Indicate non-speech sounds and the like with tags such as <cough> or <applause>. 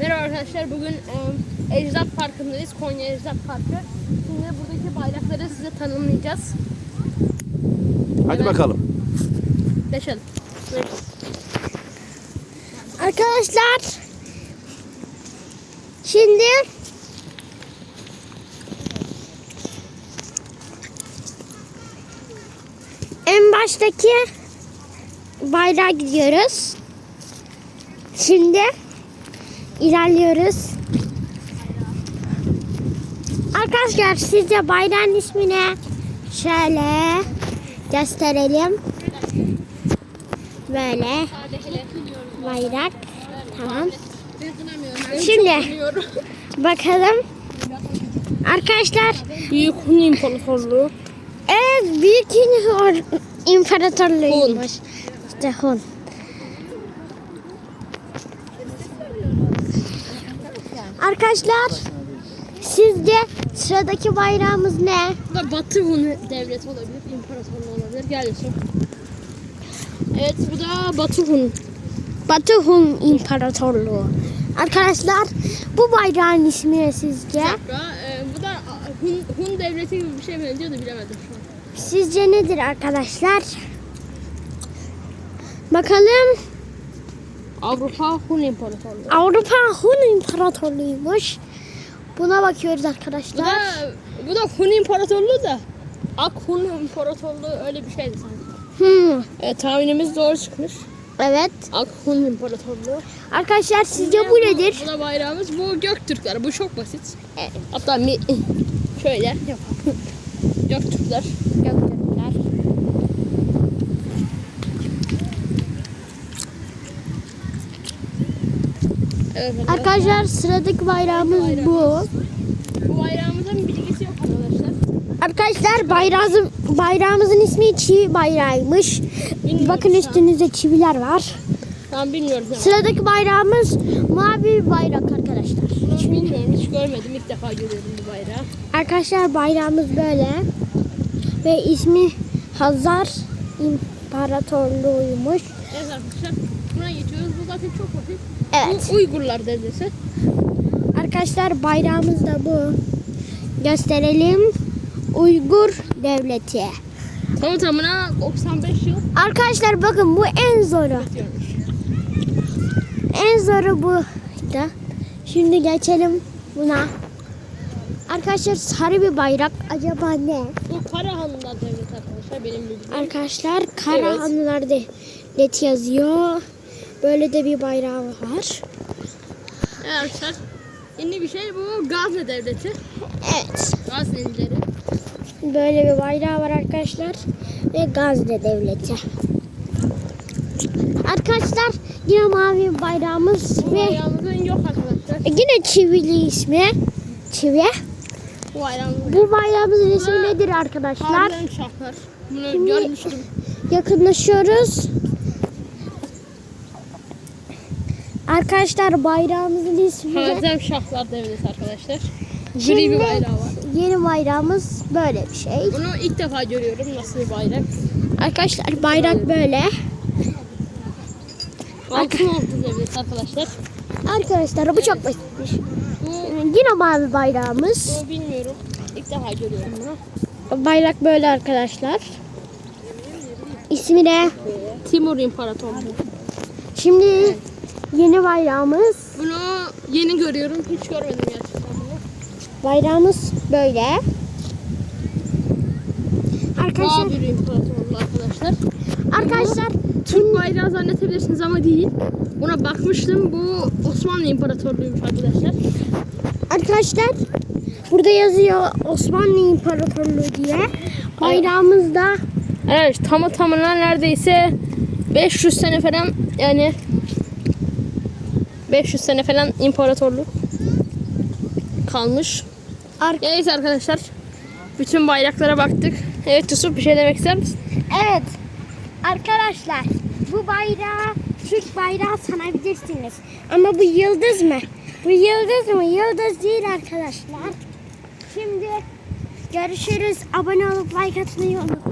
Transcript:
Merhaba arkadaşlar. Bugün e, Ecdat Parkı'ndayız. Konya Ecdat Parkı. Şimdi buradaki bayrakları size tanımlayacağız. Hadi Evet. bakalım. Geçelim. Buyurun. Arkadaşlar şimdi en baştaki bayrağa gidiyoruz. Şimdi ilerliyoruz. Arkadaşlar sizce bayrağın ismini şöyle gösterelim. Böyle bayrak. Tamam. Şimdi bakalım. Arkadaşlar Büyük Hun İmparatorluğu. evet büyük İmparator- imparatorluğuymuş. İşte Hun. Arkadaşlar sizce sıradaki bayrağımız ne? Bu da Batı Hun devleti olabilir. İmparatorluğu olabilir. Gel Yusuf. Evet bu da Batı Hun. Batı Hun İmparatorluğu. Arkadaşlar bu bayrağın ismi ne sizce? Dakika. e, bu da Hun, Hun devleti gibi bir şey benziyor da bilemedim şu an. Sizce nedir arkadaşlar? Bakalım. Avrupa Hun İmparatorluğu. Avrupa Hun İmparatorluğuymuş. Buna bakıyoruz Bu arkadaşlar. da bu da Hun İmparatorluğu da Ak Hun İmparatorluğu öyle bir şeydi sanki. Hmm, Evet tahminimiz doğru çıkmış. evet. Ak Hun İmparatorluğu. Arkadaşlar sizce bu nedir? Bu da bayrağımız. Bu Göktürkler. Bu çok basit. Evet. Hatta mi, <laughs> şöyle yapalım. <laughs> Göktürkler. Göktürkler. Evet, Arkadaşlar sıradaki bayrağımız bu. Bu bayrağımızın bilgisi yok arkadaşlar. Arkadaşlar bayrağımızın, bayrağımızın ismi çivi bayrağıymış. Bilmiyorum Bakın üstünüzde çiviler var. Tam bilmiyoruz ama. Sıradaki bayrağımız mavi bayrak arkadaşlar. Hiç bilmiyorum. Hiç görmedim. İlk defa görüyorum bu bayrağı. Arkadaşlar bayrağımız böyle. Ve ismi Hazar İmparatorluğuymuş. Evet arkadaşlar. Buna geçiyoruz. Bu zaten çok basit. Evet. Bu Uygurlar devleti. Arkadaşlar bayrağımız da bu. Gösterelim. Uygur Devleti. Tamı tamına 95 yıl Arkadaşlar bakın bu en zoru. En zoru bu. da. Şimdi geçelim buna. Arkadaşlar sarı bir bayrak. Acaba ne? Bu Karahanlılar devleti arkadaşlar benim bildiğim. Arkadaşlar Karahanlılar Devleti yazıyor. Böyle de bir bayrağı var. Evet arkadaşlar. Yeni bir şey bu Gazne devleti. Evet. Gaznelileri. Böyle bir bayrağı var arkadaşlar. Ve Gazze Devleti. Arkadaşlar yine mavi bayrağımız Bu ve bayrağımızın yok arkadaşlar. e, yine çivili ismi. Çivi. Bu bayrağımızın Bu bayrağımızın ismi nedir arkadaşlar? Harbiden şahlar. Bunu Şimdi- görmüştüm. Yakınlaşıyoruz. Arkadaşlar bayrağımızın ismi Hazem Şahlar devleti arkadaşlar. Gri bir bayrağı var. yeni bayrağımız böyle bir şey. Bunu ilk defa görüyorum nasıl bir bayrak. Arkadaşlar bayrak böyle. Altın ordu devleti arkadaşlar. Arkadaşlar bu çok basitmiş. Bu, Yine mavi bayrağımız. bunu bilmiyorum. İlk defa görüyorum bunu. Bayrak böyle arkadaşlar. İsmi de Timur İmparatorluğu. şimdi yeni bayrağımız. Bunu yeni görüyorum. Hiç görmedim gerçekten bunu. Bayrağımız böyle. Arkadaşlar İmparatorluğu arkadaşlar. arkadaşlar Türk bayrağı zannedebilirsiniz ama değil. Buna bakmıştım. Bu Osmanlı İmparatorluğu'ymuş arkadaşlar. arkadaşlar burada yazıyor Osmanlı İmparatorluğu diye. Bayrağımız da Evet tamı tamına neredeyse 500 sene falan yani 500 sene falan imparatorluk kalmış. ar- Neyse arkadaşlar. Bütün bayraklara baktık. Evet Yusuf bir şey demek ister misin? evet arkadaşlar bu bayrağı Türk bayrağı sanabilirsiniz. Ama bu yıldız mı? Bu yıldız mı? Yıldız değil arkadaşlar. Şimdi görüşürüz. Abone olup like atmayı unutmayın.